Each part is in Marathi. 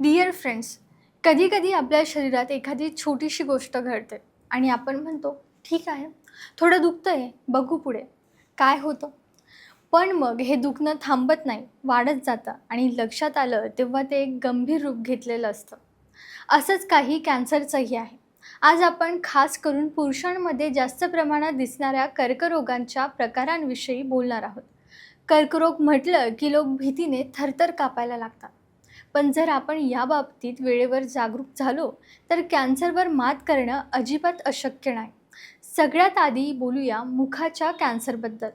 डिअर फ्रेंड्स कधीकधी आपल्या शरीरात एखादी छोटीशी गोष्ट घडते आणि आपण म्हणतो ठीक आहे थोडं दुखतं आहे बघू पुढे. काय होतं? पण मग हे दुखणं थांबत नाही वाढत जातं आणि लक्षात आलं तेव्हा ते एक गंभीर रूप घेतलेलं असतं. असंच काही कॅन्सरचंही आहे. आज आपण खास करून पुरुषांमध्ये जास्त प्रमाणात दिसणाऱ्या कर्करोगांच्या प्रकारांविषयी बोलणार आहोत. कर्करोग म्हटलं की लोक भीतीने थरथर कापायला लागतात. पण जर आपण या बाबतीत वेळेवर जागरूक झालो तर कॅन्सरवर मात करणं अजिबात अशक्य नाही. सगळ्यात आधी बोलूया मुखाच्या कॅन्सरबद्दल.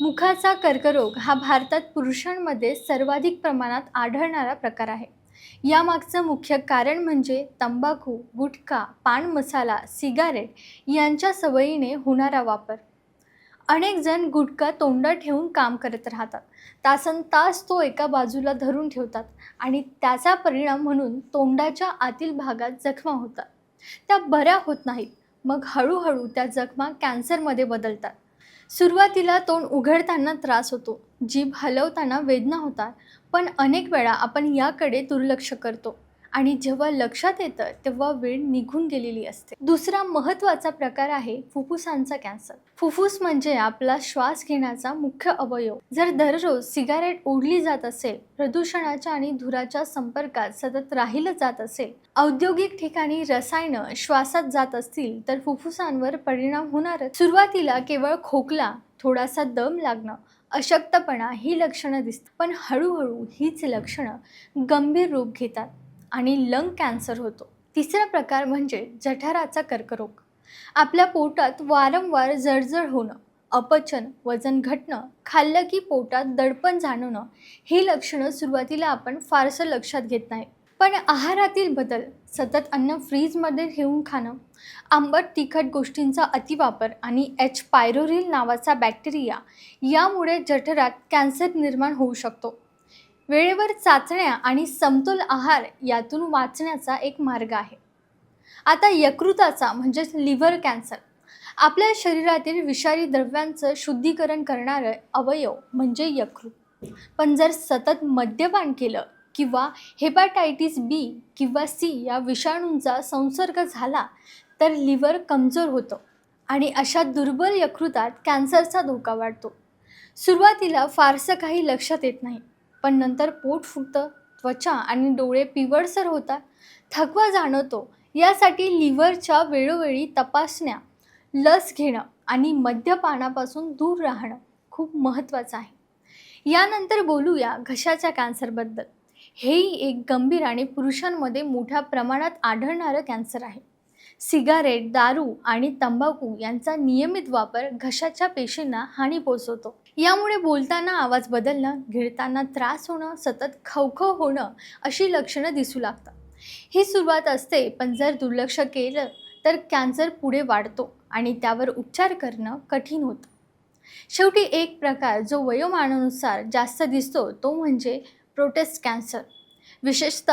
मुखाचा कर्करोग हा भारतात पुरुषांमध्ये सर्वाधिक प्रमाणात आढळणारा प्रकार आहे. यामागचं मुख्य कारण म्हणजे तंबाखू गुटखा पान मसाला सिगारेट यांच्या सवयीने होणारा वापर. अनेक जण गुटखा तोंडात ठेवून काम करत राहतात. तासन तास तो एका बाजूला धरून ठेवतात आणि त्याचा परिणाम म्हणून तोंडाच्या आतील भागात जखमा होतात. त्या बऱ्या होत नाहीत. मग हळूहळू त्या जखमा कॅन्सरमध्ये बदलतात. सुरुवातीला तोंड उघडताना त्रास होतो. जीभ हलवताना वेदना होतात. पण अनेक वेळा आपण याकडे दुर्लक्ष करतो. आणि जेव्हा लक्षात येतं तेव्हा वेळ निघून गेलेली असते. दुसरा महत्त्वाचा प्रकार आहे फुफ्फुसांचा कॅन्सर. फुफ्फुस म्हणजे आपला श्वास घेण्याचा मुख्य अवयव. जर दररोज सिगारेट ओढली जात असेल प्रदूषणाच्या आणि धुराच्या संपर्कात सतत राहिलं जात असेल औद्योगिक ठिकाणी रसायनं श्वासात जात असतील तर फुफ्फुसांवर परिणाम होणारच. सुरुवातीला केवळ खोकला थोडासा दम लागणं अशक्तपणा ही लक्षणं दिसतात. पण हळूहळू हीच लक्षणं गंभीर रूप घेतात. आणि लंग कॅन्सर होतो. तिसरा प्रकार म्हणजे जठराचा कर्करोग. आपल्या पोटात वारंवार जळजळ होणं अपचन वजन घटणं खाल्लं की पोटात दडपण जाणवणं ही लक्षणं सुरुवातीला आपण फारसं लक्षात घेत नाही. पण आहारातील बदल सतत अन्न फ्रीजमध्ये ठेवून खाणं आंबट तिखट गोष्टींचा अतिवापर आणि एच पायरोरिल नावाचा बॅक्टेरिया यामुळे जठरात कॅन्सर निर्माण होऊ शकतो. वेळेवर चाचण्या आणि समतोल आहार यातून वाचण्याचा एक मार्ग आहे. आता यकृताचा म्हणजेच लिव्हर कॅन्सर आपल्या शरीरातील विषारी द्रव्यांचं शुद्धीकरण करणारं अवयव म्हणजे यकृत. पण जर सतत मद्यपान केलं किंवा हेपाटायटिस बी किंवा सी या विषाणूंचा संसर्ग झाला तर लिव्हर कमजोर होतं आणि अशा दुर्बल यकृतात कॅन्सरचा धोका वाढतो. सुरुवातीला फारसं काही लक्षात येत नाही. पण नंतर पोट फुटतं त्वचा आणि डोळे पिवळसर होतात. थकवा जाणवतो. यासाठी लिव्हरच्या वेळोवेळी तपासण्या लस घेणं आणि मद्यपानापासून दूर राहणं खूप महत्त्वाचं आहे. यानंतर बोलूया घशाच्या कॅन्सरबद्दल हेही एक गंभीर आणि पुरुषांमध्ये मोठ्या प्रमाणात आढळणारं कॅन्सर आहे. सिगारेट दारू आणि तंबाखू यांचा नियमित वापर घशाच्या पेशींना हानी पोचवतो यामुळे बोलताना आवाज बदलणं गिळताना त्रास होणं सतत खवखव होणं अशी लक्षणं दिसू लागतात. ही सुरुवात असते पण जर दुर्लक्ष केलं तर कॅन्सर पुढे वाढतो आणि त्यावर उपचार करणं कठीण होतं. शेवटी एक प्रकार जो वयोमानानुसार जास्त दिसतो तो म्हणजे प्रोटेस्ट कॅन्सर. विशेषत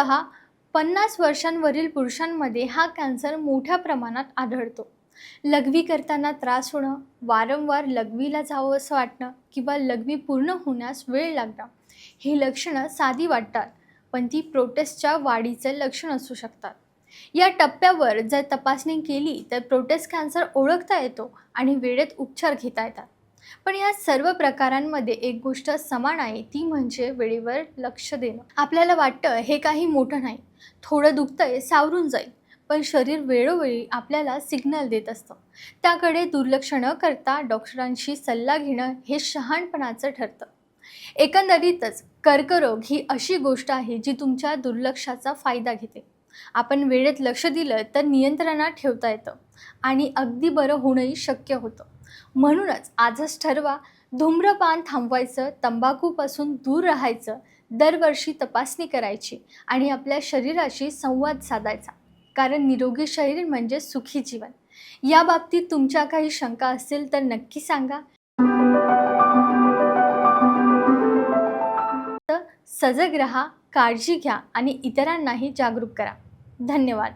पन्नास वर्षांवरील पुरुषांमध्ये हा कॅन्सर मोठ्या प्रमाणात आढळतो. लघवी करताना त्रास होणं वारंवार लघवीला जावं असं वाटणं किंवा लघवी पूर्ण होण्यास वेळ लागणं ही लक्षणं साधी वाटतात पण ती प्रोटेस्टच्या वाढीचे लक्षण असू शकतात. या टप्प्यावर जर तपासणी केली तर प्रोटेस्ट कॅन्सर ओळखता येतो आणि वेळेत उपचार घेता येतात. पण या सर्व प्रकारांमध्ये एक गोष्ट समान आहे ती म्हणजे वेळेवर लक्ष देणं. आपल्याला वाटतं हे काही मोठं नाही. थोडं दुखतंय सावरून जाईल. पण शरीर वेळोवेळी आपल्याला सिग्नल देत असतं. त्याकडे दुर्लक्ष न करता डॉक्टरांशी सल्ला घेणं हे शहाणपणाचं ठरतं. एकंदरीतच कर्करोग ही अशी गोष्ट आहे जी तुमच्या दुर्लक्षाचा फायदा घेते. आपण वेळेत लक्ष दिलं तर नियंत्रणात ठेवता येतं आणि अगदी बरं होणंही शक्य होतं. म्हणूनच आजच ठरवा धूम्रपान थांबवायचं तंबाखूपासून दूर राहायचं दरवर्षी तपासणी करायची आणि आपल्या शरीराशी संवाद साधायचा. कारण निरोगी शरीर म्हणजे सुखी जीवन. या बाबतीत तुमच्या काही शंका असतील तर नक्की सांगा. सजग रहा काळजी घ्या आणि इतरांनाही जागरूक करा. धन्यवाद.